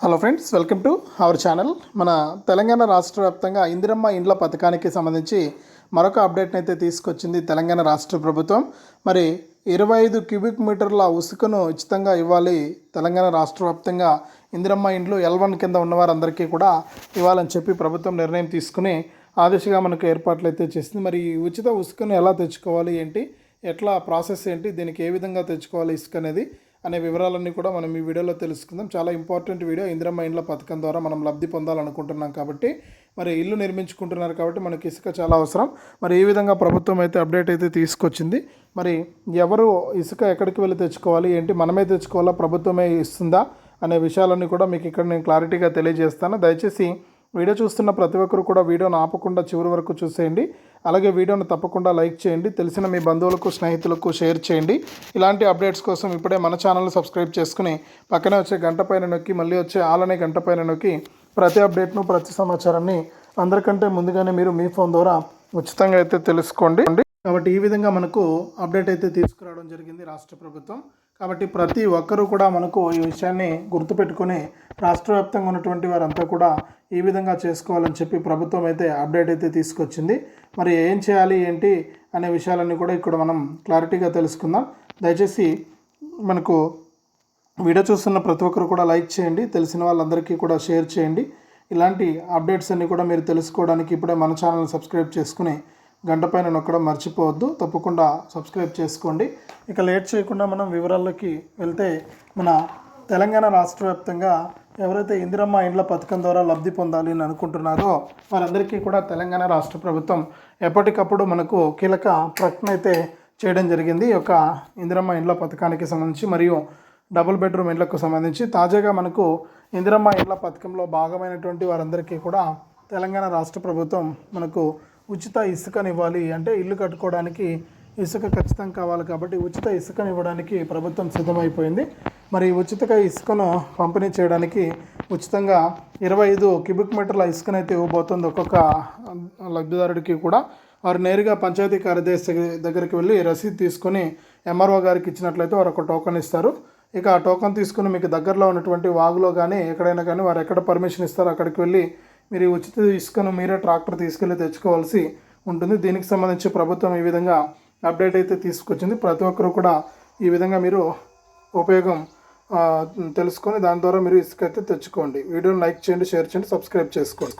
Hello friends welcome to our channel మన తెలంగాణ రాష్ట్ర వ్యాప్తంగా ఇందిరమ్మ ఇండ్ల పథకానికి సంబంధించి మరొక అప్డేట్ని అయితే తీసుకొచ్చింది తెలంగాణ రాష్ట్ర ప్రభుత్వం. మరి ఇరవై ఐదు క్యూబిక్ మీటర్ల ఉసుకను ఉచితంగా ఇవ్వాలి తెలంగాణ రాష్ట్ర వ్యాప్తంగా ఇందిరమ్మ ఇండ్లు ఎల్ వన్ కింద ఉన్నవారందరికీ కూడా ఇవ్వాలని చెప్పి ప్రభుత్వం నిర్ణయం తీసుకుని ఆ దిశగా మనకు ఏర్పాట్లు అయితే చేసింది. మరి ఈ ఉచిత ఉసుకను ఎలా తెచ్చుకోవాలి ఏంటి? ఎట్లా ప్రాసెస్ ఏంటి? దీనికి ఏ విధంగా తెచ్చుకోవాలి ఇసుక అనేది అనే వివరాలన్నీ కూడా మనం ఈ వీడియోలో తెలుసుకుందాం. చాలా ఇంపార్టెంట్ వీడియో. ఇందిరమ్మ ఇండ్ల పథకం ద్వారా మనం లబ్ధి పొందాలనుకుంటున్నాం కాబట్టి మరి ఇల్లు నిర్మించుకుంటున్నారు కాబట్టి మనకి ఇసుక చాలా అవసరం. మరి ఈ విధంగా ప్రభుత్వం అయితే అప్డేట్ అయితే తీసుకొచ్చింది? మరి ఎవరు ఇసుక ఎక్కడికి వెళ్ళి తెచ్చుకోవాలి? ఏంటి మనమే తెచ్చుకోవాలా? ప్రభుత్వమే ఇస్తుందా? అనే విషయాలన్నీ కూడా మీకు ఇక్కడ నేను క్లారిటీగా తెలియజేస్తాను. దయచేసి వీడియో చూస్తున్న ప్రతి ఒక్కరు కూడా వీడియోను ఆపకుండా చివరి వరకు చూసేయండి. అలాగే వీడియోను తప్పకుండా లైక్ చేయండి. తెలిసిన మీ బంధువులకు స్నేహితులకు షేర్ చేయండి. ఇలాంటి అప్డేట్స్ కోసం ఇప్పుడే మన ఛానల్ సబ్స్క్రైబ్ చేసుకుని పక్కనే వచ్చే గంట పైన నొక్కి మళ్ళీ వచ్చే ఆలనే గంట పైన నొక్కి ప్రతి అప్డేట్ను ప్రతి సమాచారాన్ని అందరికంటే ముందుగానే మీరు మీ ఫోన్ ద్వారా ఉచితంగా అయితే తెలుసుకోండి. కాబట్టి ఈ విధంగా మనకు అప్డేట్ అయితే తీసుకురావడం జరిగింది రాష్ట్ర ప్రభుత్వం. కాబట్టి ప్రతి ఒక్కరూ కూడా మనకు ఈ విషయాన్ని గుర్తుపెట్టుకొని రాష్ట్ర వ్యాప్తంగా ఉన్నటువంటి వారంతా కూడా ఈ విధంగా చేసుకోవాలని చెప్పి ప్రభుత్వం అయితే అప్డేట్ అయితే తీసుకొచ్చింది. మరి ఏం చేయాలి ఏంటి అనే విషయాలన్నీ కూడా ఇక్కడ మనం క్లారిటీగా తెలుసుకుందాం. దయచేసి మనకు వీడియో చూస్తున్న ప్రతి ఒక్కరు కూడా లైక్ చేయండి తెలిసిన వాళ్ళందరికీ కూడా షేర్ చేయండి. ఇలాంటి అప్డేట్స్ అన్నీ కూడా మీరు తెలుసుకోవడానికి ఇప్పుడే మన ఛానల్ని సబ్స్క్రైబ్ చేసుకుని గంట పైన నొక్కడం మర్చిపోవద్దు. తప్పకుండా సబ్స్క్రైబ్ చేసుకోండి. ఇక లేట్ చేయకుండా మనం వివరాల్లోకి వెళ్తే మన తెలంగాణ రాష్ట్ర వ్యాప్తంగా ఎవరైతే ఇందిరమ్మ ఇండ్ల పథకం ద్వారా లబ్ధి పొందాలి అని అనుకుంటున్నారో వారందరికీ కూడా తెలంగాణ రాష్ట్ర ప్రభుత్వం ఎప్పటికప్పుడు మనకు కీలక ప్రకటన అయితే చేయడం జరిగింది. ఈ యొక్క ఇందిరమ్మ ఇండ్ల పథకానికి సంబంధించి మరియు డబుల్ బెడ్రూమ్ ఇండ్లకు సంబంధించి తాజాగా మనకు ఇందిరమ్మ ఇండ్ల పథకంలో భాగమైనటువంటి వారందరికీ కూడా తెలంగాణ రాష్ట్ర ప్రభుత్వం మనకు ఉచిత ఇసుకనివ్వాలి అంటే ఇల్లు కట్టుకోవడానికి ఇసుక ఖచ్చితంగా కావాలి కాబట్టి ఉచిత ఇసుకని ఇవ్వడానికి ప్రభుత్వం సిద్ధమైపోయింది. మరి ఉచితగా ఇసుకను పంపిణీ చేయడానికి ఉచితంగా ఇరవై ఐదు క్యూబిక్ మీటర్ల ఇసుకనైతే ఇవ్వబోతుంది. ఒక్కొక్క లబ్ధిదారుడికి కూడా వారు నేరుగా పంచాయతీ కార్యదర్శి దగ్గరికి వెళ్ళి రసీదు తీసుకొని ఎంఆర్ఓ గారికి ఇచ్చినట్లయితే వారు ఒక టోకెన్ ఇస్తారు. ఇక ఆ టోకెన్ తీసుకుని మీకు దగ్గరలో ఉన్నటువంటి వాగులో కానీ ఎక్కడైనా కానీ వారు ఎక్కడ పర్మిషన్ ఇస్తారో అక్కడికి వెళ్ళి మీరు ఉచిత ఇసుకను మీరే ట్రాక్టర్ తీసుకెళ్ళి తెచ్చుకోవాల్సి ఉంటుంది. దీనికి సంబంధించి ప్రభుత్వం ఈ విధంగా అప్డేట్ అయితే తీసుకొచ్చింది. ప్రతి ఒక్కరు కూడా ఈ విధంగా మీరు ఉపయోగం తెలుసుకొని దాని ద్వారా మీరు ఇసుక అయితే తెచ్చుకోండి. వీడియోని లైక్ చేయండి షేర్ చేయండి సబ్స్క్రైబ్ చేసుకోండి.